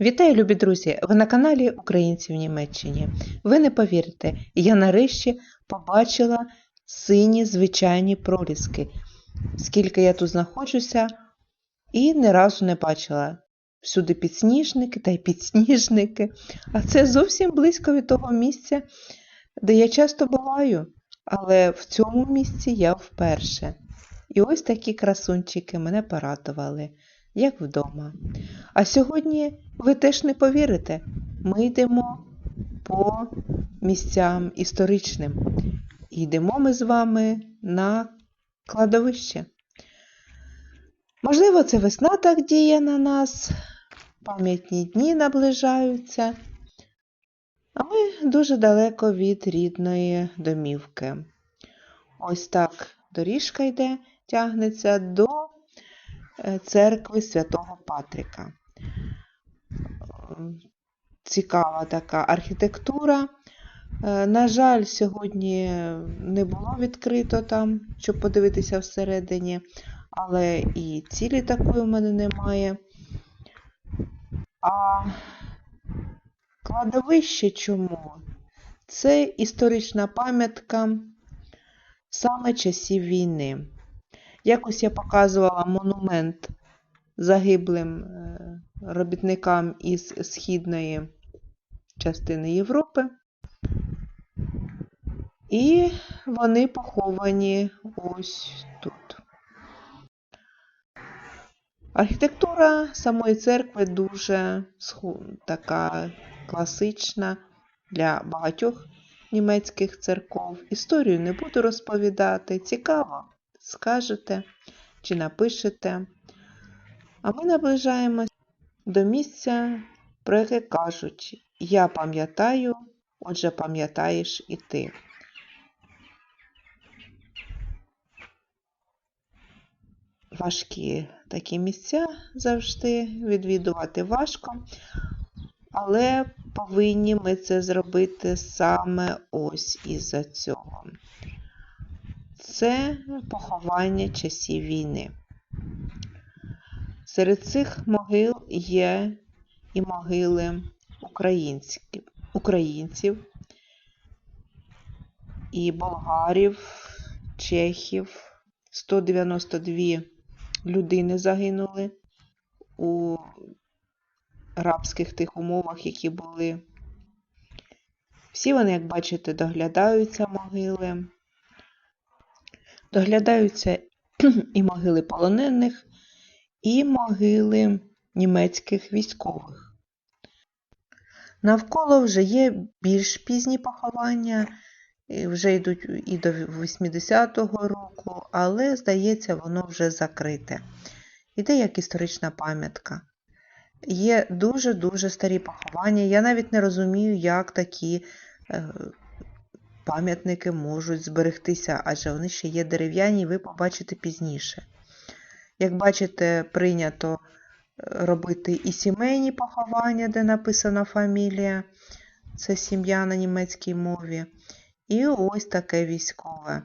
Вітаю, любі друзі! Ви на каналі Українці в Німеччині. Ви не повірите, я нарешті побачила сині звичайні проліски. Скільки я тут знаходжуся, і ні разу не бачила. Всюди підсніжники та й підсніжники. А це зовсім близько від того місця, де я часто буваю. Але в цьому місці я вперше. І ось такі красунчики мене порадували, як вдома. А сьогодні ви теж не повірите, ми йдемо по місцям історичним. Йдемо ми з вами на кладовище. Можливо, це весна так діє на нас, пам'ятні дні наближаються, а ми дуже далеко від рідної домівки. Ось так доріжка йде, тягнеться до церкви святого Патрика. Цікава така архітектура. Е, На жаль, сьогодні не було відкрито там, щоб подивитися всередині, але і цілі такої в мене немає. А кладовище чому? Це історична пам'ятка саме часів війни. Якось я показувала монумент загиблим е, робітникам із східної частини Європи. І вони поховані ось тут. Архітектура самої церкви дуже така класична для багатьох німецьких церков. Історію не буду розповідати. Цікаво, скажете чи напишете. А ми наближаємось до місця, про яке кажуть: Я пам'ятаю, отже, пам'ятаєш і ти. Важкі такі місця завжди відвідувати важко, але повинні ми це зробити саме ось із-за цього. Це поховання часів війни. Серед цих могил є і могили українців, і болгарів, чехів. 192 людини загинули у рабських тих умовах, які були. Всі вони, як бачите, доглядаються могили. Доглядаються і могили полонених, і могили німецьких військових. Навколо вже є більш пізні поховання, вже йдуть і до 80-го року, але, здається, воно вже закрите. Іде як історична пам'ятка. Є дуже-дуже старі поховання. Я навіть не розумію, як такі е, пам'ятники можуть зберегтися, адже вони ще є дерев'яні, і ви побачите пізніше. Як бачите, прийнято е, робити і сімейні поховання, де написана фамілія, це сім'я на німецькій мові. І ось таке військове.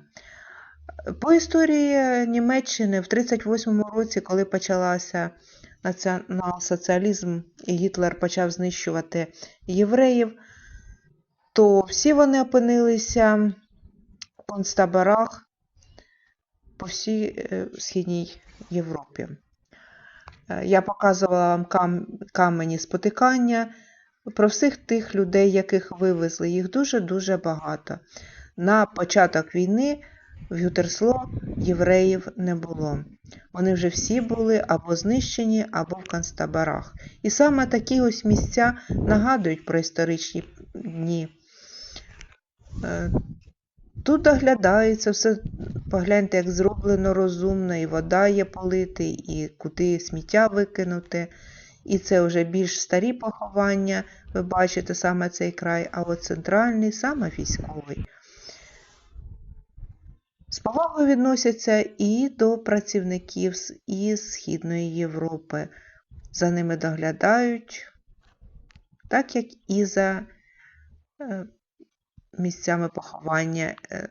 По історії Німеччини в 1938 році, коли почалася націонал-соціалізм і Гітлер почав знищувати євреїв, то всі вони опинилися в концтаборах по всій е, Східній Європі. Е, Я показувала вам кам камені спотикання про всіх тих людей, яких вивезли. Їх дуже-дуже багато. На початок війни в Ютерсло євреїв не було. Вони вже всі були або знищені, або в концтаборах. І саме такі ось місця нагадують про історичні дні. Е, Тут доглядається все, погляньте, як зроблено розумно, і вода є полити, і куди сміття викинути. І це вже більш старі поховання, ви бачите саме цей край, а от центральний саме військовий. З повагою відносяться і до працівників із Східної Європи. За ними доглядають, так як і за е, місцями поховання е,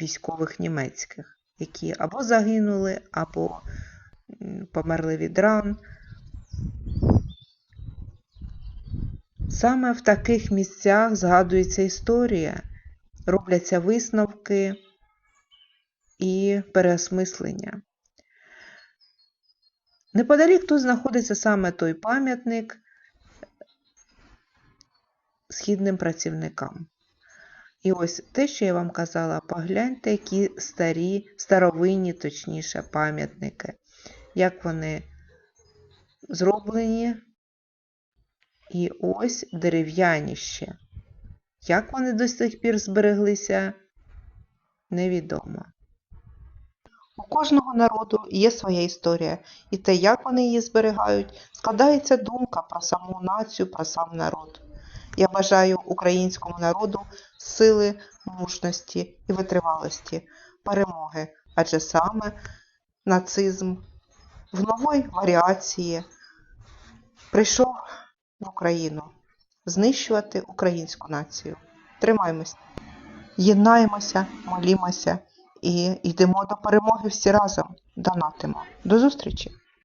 військових німецьких, які або загинули, або померли від ран. Саме в таких місцях згадується історія, робляться висновки і переосмислення. Неподалік тут знаходиться саме той пам'ятник східним працівникам. І ось те, що я вам казала, погляньте, які старі, старовинні, точніше, пам'ятники, як вони зроблені. І ось дерев'яні ще. Як вони до сих пір збереглися, невідомо. У кожного народу є своя історія, і те, як вони її зберігають, складається думка про саму націю, про сам народ. Я бажаю українському народу сили, мужності і витривалості, перемоги, адже саме нацизм в новій варіації прийшов в Україну знищувати українську націю. Тримаймось, єднаємося, молімося і йдемо до перемоги всі разом. Донатимо. До зустрічі!